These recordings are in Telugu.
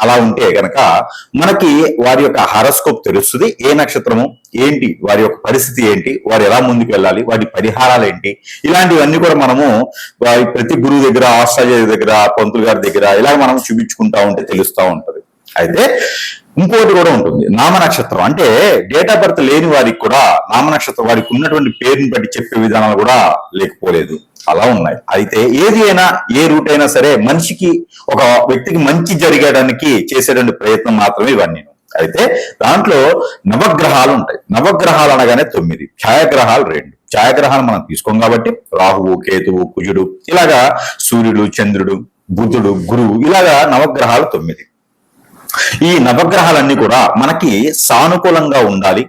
అలా ఉంటే గనక మనకి వారి యొక్క హారోస్కోప్ తెలుస్తుంది. ఏ నక్షత్రము? ఏంటి? వారి యొక్క పరిస్థితి ఏంటి? వారు ఎలా ముందుకు వెళ్ళాలి? వాటి పరిహారాలు ఏంటి? ఇలాంటివన్నీ కూడా మనము వారి ప్రతి గురువు దగ్గర ఆస్ట్రాలజీ దగ్గర పంతులు గారి దగ్గర ఇలా మనం చూపించుకుంటా ఉంటే తెలుస్తూ ఉంటది. అయితే ఇంకోటి కూడా ఉంటుంది. నామ నక్షత్రం అంటే డేట్ ఆఫ్ బర్త్ లేని వారికి కూడా నామ నక్షత్రం వారికి ఉన్నటువంటి పేరుని బట్టి చెప్పే విధానాలు కూడా లేకపోలేదు. అలా ఉన్నాయి. అయితే ఏది అయినా ఏ రూట్ అయినా సరే మనిషికి ఒక వ్యక్తికి మంచి జరిగడానికి చేసేటువంటి ప్రయత్నం మాత్రమే ఇవన్నీ. అయితే దాంట్లో నవగ్రహాలు ఉంటాయి. నవగ్రహాలు అనగానే తొమ్మిది. ఛాయాగ్రహాలు రెండు. ఛాయాగ్రహాలు మనం తీసుకోం కాబట్టి రాహువు కేతువు కుజుడు ఇలాగా సూర్యుడు చంద్రుడు బుధుడు గురువు ఇలాగా నవగ్రహాలు తొమ్మిది. ఈ నవగ్రహాలన్నీ కూడా మనకి సానుకూలంగా ఉండాలి.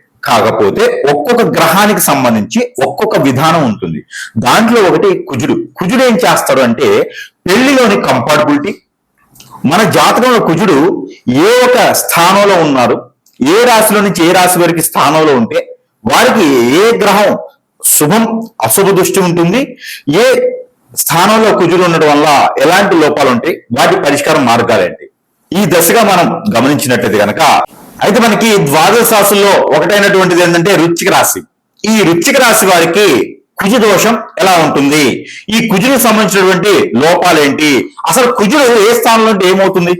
కాకపోతే ఒక్కొక్క గ్రహానికి సంబంధించి ఒక్కొక్క విధానం ఉంటుంది. దాంట్లో ఒకటి కుజుడు. కుజుడు ఏం చేస్తాడు అంటే పెళ్ళిలోని కంపాటబిలిటీ మన జాతకంలో కుజుడు ఏ ఒక స్థానంలో ఉన్నారు ఏ రాశిలో నుంచి ఏ రాశి వారికి స్థానంలో ఉంటే వారికి ఏ గ్రహం శుభం అశుభ దృష్టి ఉంటుంది. ఏ స్థానంలో కుజుడు ఉండడం వల్ల ఎలాంటి లోపాలు ఉంటాయి? వాటి పరిష్కారం మార్గాలేంటి ఈ దశగా మనం గమనించినట్లయితే కనుక అయితే మనకి ద్వాదశ రాశుల్లో ఒకటైనటువంటిది ఏంటంటే రుచిక రాశి. ఈ రుచిక రాశి వారికి కుజ దోషం ఎలా ఉంటుంది? ఈ కుజుకు సంబంధించినటువంటి లోపాలేంటి అసలు కుజుడు ఏ స్థానంలో ఉంటే ఏమవుతుంది?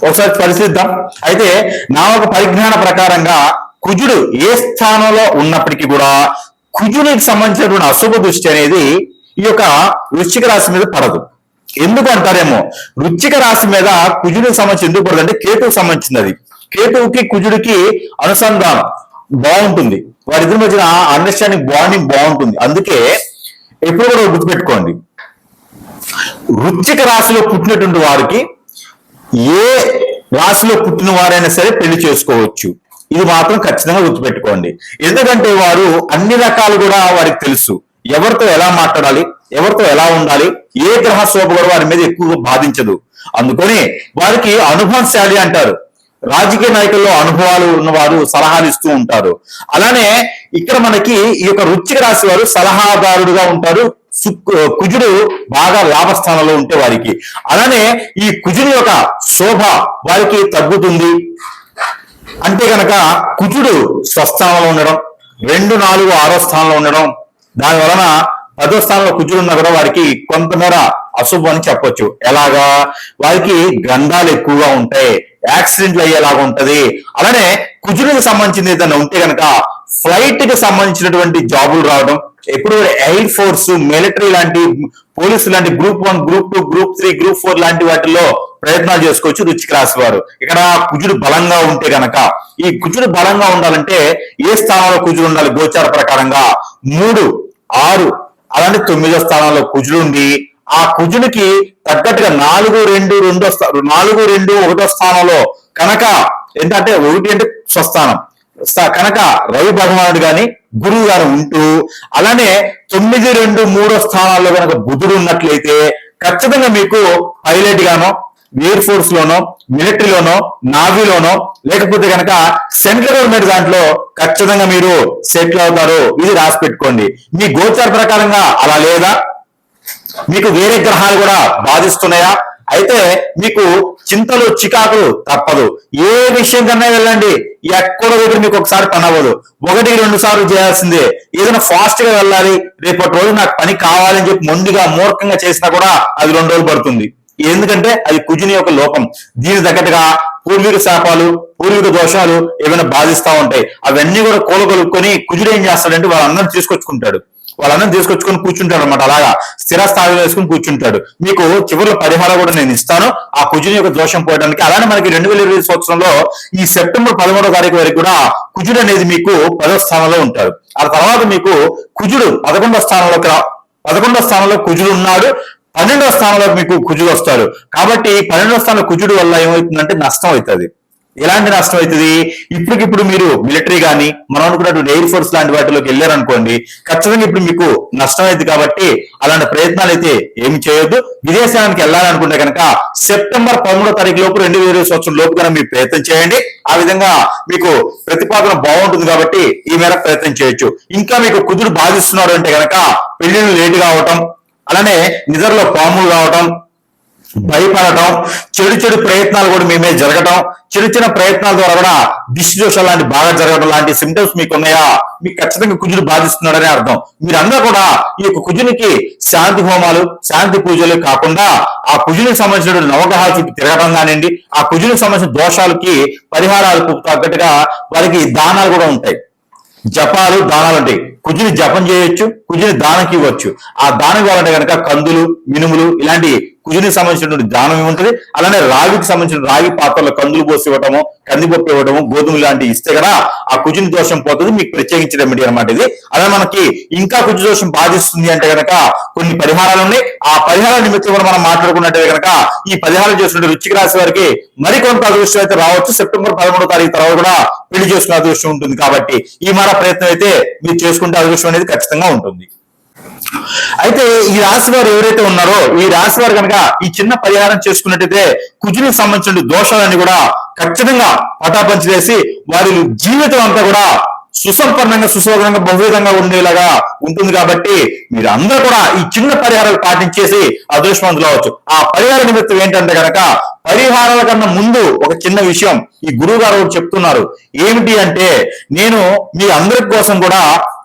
ఒకసారి పరిశీలిద్దాం. అయితే నా ఒక పరిజ్ఞాన ప్రకారంగా కుజుడు ఏ స్థానంలో ఉన్నప్పటికీ కూడా కుజునికి సంబంధించినటువంటి అశుభ దృష్టి అనేది ఈ యొక్క వృశ్చిక రాశి మీద పడదు. ఎందుకు అంటారేమో? వృచ్చిక రాశి మీద కుజుడికి సంబంధించి ఎందుకు పడదు? అంటే కేతువుకి సంబంధించింది అది. కేతువుకి కుజుడికి అనుసంధానం బాగుంటుంది. వారిద్దరి మధ్యన అండర్స్టాండింగ్ బాండింగ్ బాగుంటుంది. అందుకే ఎప్పుడు కూడా గుర్తుపెట్టుకోండి. వృచ్చిక రాశిలో పుట్టినటువంటి వారికి ఏ రాశిలో పుట్టిన వారైనా సరే పెళ్ళి చేసుకోవచ్చు. ఇది మాత్రం ఖచ్చితంగా గుర్తుపెట్టుకోండి. ఎందుకంటే వారు అన్ని రకాలు కూడా వారికి తెలుసు. ఎవరితో ఎలా మాట్లాడాలి? ఎవరితో ఎలా ఉండాలి? ఏ గ్రహ శోభ కూడా వారి మీద ఎక్కువగా బాధించదు. అందుకని వారికి అనుభవశాలి అంటారు. రాజకీయ నాయకుల్లో అనుభవాలు ఉన్నవారు సలహాలు ఇస్తూ ఉంటారు. అలానే ఇక్కడ మనకి ఈ యొక్క వృశ్చిక రాశి వారు సలహాదారుడుగా ఉంటారు. కుజుడు బాగా లాభస్థానంలో ఉంటే వారికి. అలానే ఈ కుజుడి యొక్క శోభ వారికి తగ్గుతుంది. అంటే గనక కుజుడు స్వస్థానంలో ఉండడం రెండు నాలుగు ఆరో స్థానంలో ఉండడం దాని వలన పదో స్థానంలో కుజుడు ఉన్నా కూడా వారికి కొంతమేర అశుభం అని చెప్పొచ్చు. ఎలాగా? వారికి గంధాలు ఎక్కువగా ఉంటాయి. యాక్సిడెంట్లు అయ్యేలాగా ఉంటది. అలానే కుజుడికి సంబంధించింది ఏదైనా ఉంటే కనుక ఫ్లైట్కి సంబంధించినటువంటి జాబులు రావడం ఎప్పుడు ఎయిర్ ఫోర్స్ మిలిటరీ లాంటి పోలీసు లాంటి group one group two group three group four లాంటి వాటిల్లో ప్రయత్నాలు చేసుకోవచ్చు రుచికి రాసేవారు ఇక్కడ కుజుడు బలంగా ఉంటే గనక ఈ కుజుడు బలంగా ఉండాలంటే ఏ స్థానంలో కుజుడు ఉండాలి? గోచార ప్రకారంగా మూడు ఆరు అలాంటి తొమ్మిదో స్థానంలో కుజుడుండి ఆ కుజునికి తగ్గట్టుగా నాలుగు రెండు రెండో స్థా- నాలుగు రెండు ఒకటో స్థానంలో కనుక ఏంటంటే ఒకటి అంటే స్వస్థానం. కనుక రవి భగవానుడు గాని గురువు గారు ఉంటూ అలానే తొమ్మిది రెండు మూడో స్థానాల్లో కనుక బుధుడు ఉన్నట్లయితే ఖచ్చితంగా మీకు పైలట్ గానో ఎయిర్ ఫోర్స్ లోనో మిలిటరీలోనో నావీలోనో లేకపోతే కనుక సెంట్రల్ గవర్నమెంట్ దాంట్లో ఖచ్చితంగా మీరు సెటిల్ అవుతారు. ఇది రాసి పెట్టుకోండి. మీ గోచార ప్రకారంగా అలా లేదా? మీకు వేరే గ్రహాలు కూడా బాధిస్తున్నాయా? అయితే మీకు చింతలు చికాకులు తప్పదు. ఏ విషయం కన్నా వెళ్ళండి. ఎక్కడ కూడా మీకు ఒకసారి పని అవ్వదు. ఒకటి రెండు సార్లు చేయాల్సిందే. ఏదైనా ఫాస్ట్గా వెళ్ళాలి. రేపటి రోజు నాకు పని కావాలని చెప్పి ముందుగా మూర్ఖంగా చేసినా కూడా అది రెండు రోజులు పడుతుంది. ఎందుకంటే అది కుజుని యొక్క లోపం. దీని తగ్గట్టుగా పూర్వీక శాపాలు పూర్వీక దోషాలు ఏమైనా బాధిస్తా ఉంటాయి. అవన్నీ కూడా కూలగొలుపుకొని కుజుడు ఏం చేస్తాడంటే వాళ్ళందరినీ తీసుకొచ్చుకుంటాడు. వాళ్ళందరినీ తీసుకొచ్చుకొని కూర్చుంటాడు అనమాట అలాగా స్థిర స్థాయిలో వేసుకుని కూర్చుంటాడు. మీకు చివరిలో పరిహారం కూడా నేను ఇస్తాను. ఆ కుజుని యొక్క దోషం పోయడానికి. అలానే మనకి రెండు వేల ఇరవై సంవత్సరంలో ఈ సెప్టెంబర్ పదమూడో తారీఖు వరకు కూడా కుజుడు అనేది మీకు పదో స్థానంలో ఉంటాడు. ఆ తర్వాత మీకు కుజుడు పదకొండో స్థానంలోకి పదకొండో స్థానంలో కుజుడు ఉన్నాడు. పన్నెండో స్థానంలో మీకు కుజుడు వస్తాడు. కాబట్టి పన్నెండో స్థానంలో కుజుడు వల్ల ఏమవుతుందంటే నష్టం అవుతుంది. ఎలాంటి నష్టం అవుతుంది? ఇప్పటికిప్పుడు మీరు మిలిటరీ కానీ మనం అనుకున్నటువంటి ఎయిర్ ఫోర్స్ లాంటి వాటిలోకి వెళ్ళారనుకోండి ఖచ్చితంగా ఇప్పుడు మీకు నష్టం అయింది కాబట్టి అలాంటి ప్రయత్నాలు అయితే ఏమి చేయొద్దు. విదేశానికి వెళ్ళాలనుకుంటే కనుక సెప్టెంబర్ పదమూడో తారీఖు లోపు రెండు వేల సంవత్సరం లోపు కనుక మీరు ప్రయత్నం చేయండి. ఆ విధంగా మీకు ప్రతిపాదన బాగుంటుంది కాబట్టి ఈ మేరకు ప్రయత్నం చేయొచ్చు. ఇంకా మీకు కుదురు బాధిస్తున్నారు అంటే కనుక పెళ్ళిళ్ళు లేటుగా కావటం అలానే నిద్రలో పాములు కావటం భయపడటం చెడు చెడు ప్రయత్నాలు కూడా మీ మీద జరగటం చిన్న చిన్న ప్రయత్నాల ద్వారా కూడా దిష్టి దోషాలు లాంటి బాగా జరగడం లాంటి సిమ్టమ్స్ మీకు ఉన్నాయా? మీకు ఖచ్చితంగా కుజుడు బాధిస్తున్నాడని అర్థం. మీరందరూ కూడా ఈ యొక్క కుజునికి శాంతి హోమాలు శాంతి పూజలు కాకుండా ఆ కుజునికి సంబంధించిన నవగ్రహాల చుట్టూ తిరగడం కానివ్వండి ఆ కుజునికి సంబంధించిన దోషాలకి పరిహారాలకు తగ్గట్టుగా వారికి దానాలు కూడా ఉంటాయి. జపాలు దానాలు ఉంటాయి కుజుని జపం చేయొచ్చు కుజుని దానకి ఇవ్వచ్చు. ఆ దానం కావాలంటే కనుక కందులు మినుములు ఇలాంటి కుజునికి సంబంధించినటువంటి దానం ఉంటుంది అలానే రాగికి సంబంధించిన రాగి పాత్రలో కందులు పోసి ఇవ్వటము కందిపప్పు ఇవ్వటము గోధుమ లాంటివి ఇస్తే కదా ఆ కుజుని దోషం పోతుంది మీకు ప్రత్యేకించడం రెమెడీ అనమాట ఇది. అలా మనకి ఇంకా కుజు దోషం బాధిస్తుంది అంటే కనుక కొన్ని పరిహారాలు ఉన్నాయి. ఆ పరిహారాల నిమిత్తం కూడా మనం మాట్లాడుకున్నట్టే కనుక ఈ పరిహారం చేసినటువంటి రుచికి రాశి వారికి మరికొంత అదృష్టం అయితే రావచ్చు. సెప్టెంబర్ పదమూడో తారీఖు తర్వాత కూడా పెళ్ళి చేసుకునే అదృష్టం ఉంటుంది కాబట్టి ఈ మరో ప్రయత్నం అయితే మీరు చేసుకుంటే అదృష్టం అనేది ఖచ్చితంగా ఉంటుంది. అయితే ఈ రాశి వారు ఎవరైతే ఉన్నారో ఈ రాశి వారు కనుక ఈ చిన్న పరిహారం చేసుకున్నట్టయితే కుజునికి సంబంధించిన దోషాలన్నీ కూడా ఖచ్చితంగా పటాపంచి చేసి వారి జీవితం అంతా కూడా సుసంపన్నంగా సుశోభనంగా బహువిధంగా ఉండేలాగా ఉంటుంది కాబట్టి మీరు అందరూ కూడా ఈ చిన్న పరిహారాలు పాటించేసి అదృష్టవంతులు అవచ్చు ఆ పరిహార నిమిత్తం ఏంటంటే కనుక పరిహారాల కన్నా ముందు ఒక చిన్న విషయం ఈ గురువు గారు ఒకటి చెప్తున్నారు. ఏమిటి అంటే నేను మీ అందరి కోసం కూడా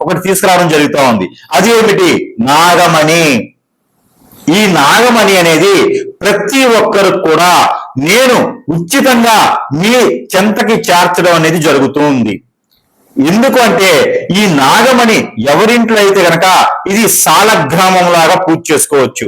ఒకటి తీసుకురావడం జరుగుతూ ఉంది. అది ఏమిటి? నాగమణి. ఈ నాగమణి అనేది ప్రతి ఒక్కరు కూడా నేను ఉచితంగా మీ చెంతకి చేర్చడం అనేది జరుగుతుంది ఎందుకు అంటే ఈ నాగమణి ఎవరింట్లో అయితే గనక ఇది సాలగ్రామం లాగా పూజ చేసుకోవచ్చు.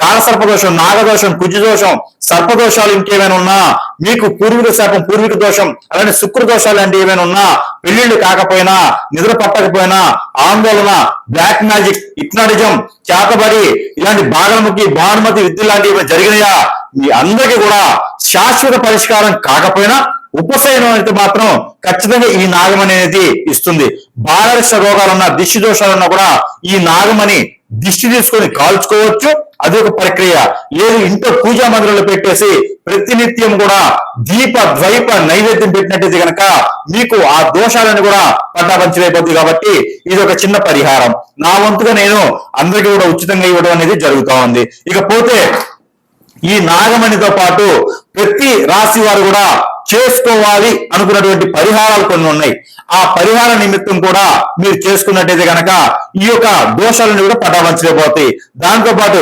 కాలసర్పదోషం నాగదోషం కుజదోషం సర్పదోషాలు ఇంకేమైనా ఉన్నా మీకు పూర్వీక శాపం పూర్వీక దోషం అలానే శుక్ర దోషాలు ఏమైనా ఉన్నా పెళ్ళిళ్ళు కాకపోయినా నిద్ర పట్టకపోయినా ఆందోళన బ్లాక్ మ్యాజిక్ ఇప్నాటిజం చేతబడి ఇలాంటి బాగలముఖి భానుమతి విద్య లాంటివి ఏమైనా జరిగినాయా? మీ అందరికీ కూడా శాశ్వత పరిష్కారం కాకపోయినా ఉపశయనం అయితే మాత్రం ఖచ్చితంగా ఈ నాగమణి అనేది ఇస్తుంది. బాలరక్ష రోగాలున్నా దిష్టి దోషాలున్నా కూడా ఈ నాగమణి దిష్టి తీసుకొని కాల్చుకోవచ్చు. అది ఒక ప్రక్రియ. లేదు ఇంట్లో పూజా మందిరంలో పెట్టేసి ప్రతినిత్యం కూడా దీప ద్వైప నైవేద్యం పెట్టినట్టయితే గనక మీకు ఆ దోషాలను కూడా పట్టాపంచలైపోతుంది కాబట్టి ఇది ఒక చిన్న పరిహారం. నా వంతుగా నేను అందరికీ కూడా ఉచితంగా ఇవ్వడం అనేది జరుగుతా ఉంది. ఇకపోతే ఈ నాగమణితో పాటు ప్రతి రాశి వారు కూడా చేసుకోవాలి అనుకున్నటువంటి పరిహారాలు కొన్ని ఉన్నాయి. ఆ పరిహార నిమిత్తం కూడా మీరు చేసుకున్నట్టయితే కనుక ఈ యొక్క దోషాలను కూడా పటాపంచలేకపోతాయి దాంతో పాటు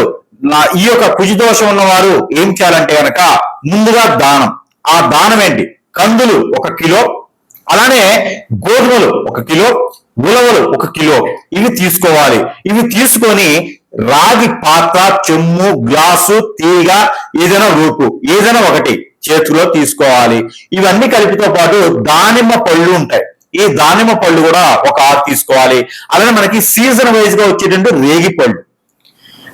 ఈ యొక్క కుజిదోషం దోషం ఏం చేయాలంటే కనుక ముందుగా దానం. ఆ దానం ఏంటి? కందులు ఒక కిలో అలానే గోధుమలు ఒక కిలో ఉలవలు ఒక కిలో. ఇవి తీసుకోవాలి. ఇవి తీసుకొని రాగి పాత్ర చెమ్ము గ్లాసు తీగ ఏదైనా రూపు ఏదైనా ఒకటి చేతిలో తీసుకోవాలి. ఇవన్నీ కలిపితో పాటు దానిమ్మ పళ్ళు ఉంటాయి. ఈ దానిమ్మ పళ్ళు కూడా ఒక ఆరు తీసుకోవాలి. అలానే మనకి సీజన్ వైజ్గా వచ్చేటువంటి రేగి పళ్ళు.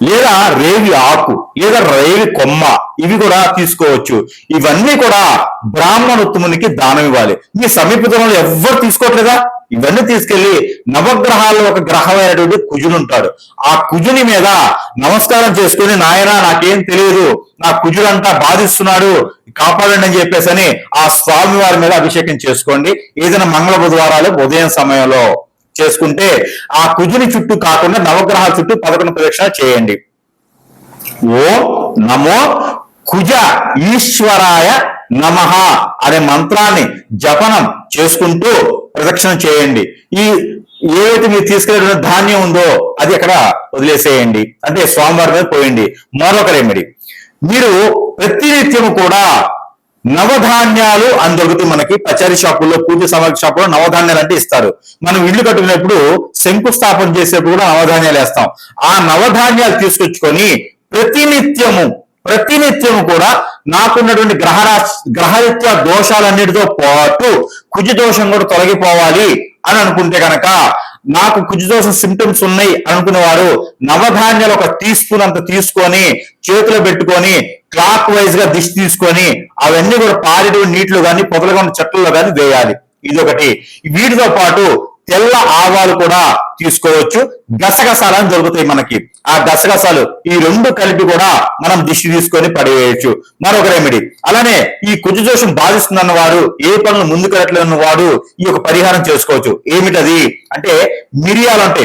లేదా రేగి ఆకు లేదా రేగి కొమ్మ ఇవి కూడా తీసుకోవచ్చు. ఇవన్నీ కూడా బ్రాహ్మణోత్తమునికి దానం ఇవ్వాలి. మీ సమీపంలో ఎవ్వరు తీసుకోవట్లేదా? ఇవన్నీ తీసుకెళ్ళి నవగ్రహాల్లో ఒక గ్రహమైనటువంటి కుజుడు ఉంటాడు. ఆ కుజుని మీద నమస్కారం చేసుకుని నాయన నాకేం తెలియదు. నా కుజుడంతా బాధిస్తున్నాడు. కాపాడండి అని చెప్పేసి అని ఆ స్వామి వారి మీద అభిషేకం చేసుకోండి. ఏదైనా మంగళ బుధవారాలు ఉదయం సమయంలో. చేసుకుంటే ఆ కుజుని చుట్టూ కాకుండా నవగ్రహాల చుట్టూ పదకొండు ప్రదక్షిణ చేయండి. ఓ నమో కుజ ఈశ్వరాయ నమః అనే మంత్రాన్ని జపనం చేసుకుంటూ ప్రదక్షిణ చేయండి. ఈ ఏవైతే మీరు తీసుకెళ్ళిన ధాన్యం ఉందో అది అక్కడ వదిలేసేయండి. అంటే స్వామివారి మీద పోయండి. మరొక రెమెడీ మీరు ప్రతినిత్యము కూడా నవధాన్యాలు అని దొరుకుతాయి మనకి పచారీ షాపుల్లో పూజ సామాగ్రి షాపులో నవధాన్యాలు అంటే ఇస్తారు. మనం ఇల్లు కట్టుకునేప్పుడు శంకుస్థాపన చేసేప్పుడు కూడా నవధాన్యాలు వేస్తాం. ఆ నవధాన్యాలు తీసుకొచ్చుకొని ప్రతినిత్యము ప్రతినిత్యము కూడా నాకున్నటువంటి గ్రహ గ్రహరీత్యా దోషాలన్నిటితో పాటు కుజ దోషం కూడా తొలగిపోవాలి అని అనుకుంటే కనుక నాకు కుజదోషం సిమ్టమ్స్ ఉన్నాయి అనుకునే వారు నవధాన్యాలు ఒక టీ స్పూన్ అంత తీసుకొని చేతిలో పెట్టుకొని క్లాక్ వైజ్గా దిష్టి తీసుకొని అవన్నీ కూడా పారిడు నీటిలో కానీ పొదలుగా ఉన్న చెట్లలో కానీ వేయాలి. ఇది ఒకటి వీటితో పాటు తెల్ల ఆవాలు కూడా తీసుకోవచ్చు. గసగసాలు అని దొరుకుతాయి మనకి. ఆ గసగసాలు ఈ రెండు కలిపి కూడా మనం దిష్టి తీసుకొని పడేయచ్చు. మరొక రెమెడీ అలానే ఈ కుజ దోషం బాధిస్తుందన్న వాడు ఏ పనులు ముందుకెళ్ళట్లేదన్న వాడు ఈ యొక్క పరిహారం చేసుకోవచ్చు. ఏమిటది? అంటే మిరియాలు అంటే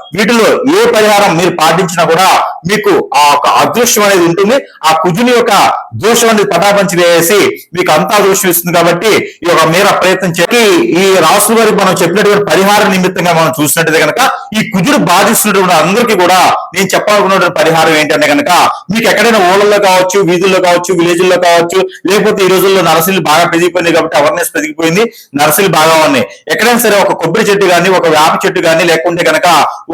వీటిలో ఏ పరిహారం మీరు పాటించినా కూడా మీకు ఆ ఒక అదృష్టం అనేది ఉంటుంది. ఆ కుజుని యొక్క దోషం అనేది పటాపంచి వేసి మీకు అంతా దోషం ఇస్తుంది కాబట్టి ఈ యొక్క మేర ప్రయత్నం చేసి ఈ రాసు గారికి మనం చెప్పినటువంటి పరిహార నిమిత్తంగా మనం చూసినట్టు కనుక ఈ కుజుడు బాధిస్తున్నటువంటి అందరికీ కూడా నేను చెప్పాలనుకున్నటువంటి పరిహారం ఏంటంటే కనుక మీకు ఎక్కడైనా ఊళ్ళల్లో కావచ్చు వీధుల్లో కావచ్చు విలేజ్ల్లో కావచ్చు లేకపోతే ఈ రోజుల్లో నర్సరీలు బాగా పెరిగిపోయింది కాబట్టి అవేర్నెస్ పెరిగిపోయింది. నర్సరీలు బాగా ఉన్నాయి. ఎక్కడైనా సరే ఒక కొబ్బరి చెట్టు కానీ ఒక వేప చెట్టు కానీ లేకుంటే కనుక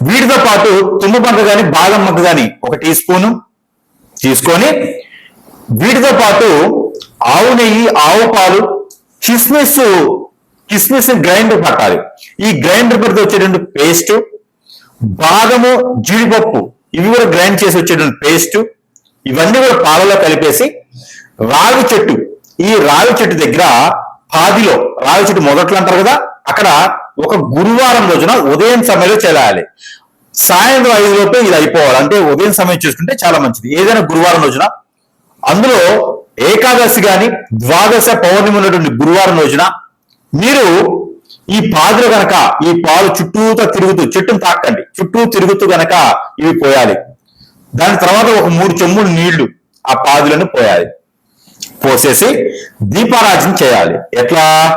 వీటితో పాటు తుమ్మబంక పంట కానీ బాదం మగ్గ కానీ ఒక టీ స్పూను తీసుకొని వీటితో పాటు ఆవు నెయ్యి ఆవు పాలు కిస్మిస్ కిస్మిస్ గ్రైండర్ పట్టాలి. ఈ గ్రైండర్ పడితే వచ్చేటువంటి పేస్ట్ బాదము జీడిపప్పు ఇవి కూడా గ్రైండ్ చేసి వచ్చేటువంటి పేస్ట్ ఇవన్నీ కూడా పాలలో కలిపేసి రావి చెట్టు ఈ రావి చెట్టు దగ్గర పాదిలో రావి చెట్టు మొదట్లో అంటారు కదా అక్కడ ఒక గురువారం రోజున ఉదయం సమయంలో చేయాలి. సాయంత్రం ఐదు లోపే ఇది అయిపోవాలి. అంటే ఉదయం సమయం చూసుకుంటే చాలా మంచిది. ఏదైనా గురువారం రోజున. అందులో ఏకాదశి గాని ద్వాదశ పౌర్ణమి ఉన్నటువంటి గురువారం రోజున మీరు ఈ పాదులు గనక ఈ పాలు చుట్టూతో తిరుగుతూ చెట్టును తాకండి. చుట్టూ తిరుగుతూ గనక ఇవి పోయాలి. దాని తర్వాత ఒక మూడు చెమ్ములు నీళ్ళు ఆ పాదులను పోయాలి. పోసేసి దీపారాజన చేయాలి. ఎట్లా?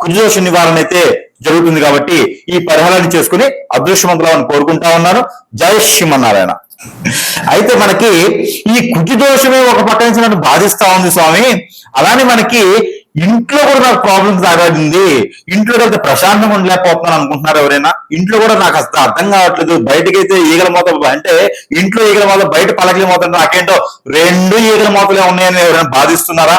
కుజదోష నివారణ అయితే జరుగుతుంది కాబట్టి ఈ పరిహారాన్ని చేసుకుని అదృష్టవంతులని కోరుకుంటా ఉన్నాను. జయ శ్రీమన్నారాయణ. అయితే మనకి ఈ కుజదోషమే ఒక పక్క నుంచి నన్ను బాధిస్తా ఉంది స్వామి. అలానే మనకి ఇంట్లో కూడా నాకు ప్రాబ్లమ్స్ తాగాడింది ఇంట్లో అయితే ప్రశాంతంగా ఉండలేకపోతున్నాను అనుకుంటున్నారు ఎవరైనా. ఇంట్లో కూడా నాకు అసలు అర్థం కావట్లేదు. బయటకైతే ఈగల మూత అంటే ఇంట్లో ఈగల మూత బయట పలకలి మూత నాకేంటో రెండు ఈగల మూతలే ఉన్నాయని ఎవరైనా బాధిస్తున్నారా?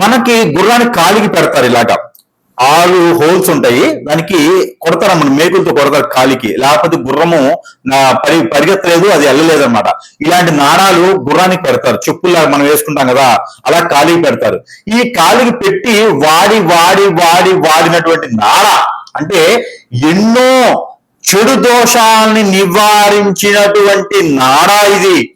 మనకి గుర్రానికి కాలికి పెడతారు ఇలాగ. ఆరు హోల్స్ ఉంటాయి. దానికి కొడతారు మన మేకులతో కొడతారు కాలికి. లేకపోతే గుర్రము పరి పరిగెత్తలేదు అది వెళ్ళలేదు అనమాట ఇలాంటి నాణాలు గుర్రానికి పెడతారు. చెప్పుల్లా మనం వేసుకుంటాం కదా అలా కాలికి పెడతారు. ఈ కాలికి పెట్టి వాడి వాడి వాడి వాడినటువంటి నాణ అంటే ఎన్నో చెడు దోషాలని నివారించినటువంటి నాడా ఇది.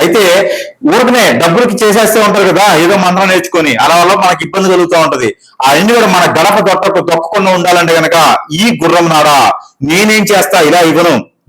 అయితే ఊరికనే డబ్బులకి చేసేస్తే ఉంటారు కదా ఏదో మంత్రం నేర్చుకొని అలా వల్ల మనకి ఇబ్బంది కలుగుతూ ఉంటది. ఆ ఇంటి కూడా మన గడప దొట్టకు దొక్కకుండా ఉండాలంటే గనక ఈ గుర్రం నారా నేనేం చేస్తా ఇలా ఇవ్వను.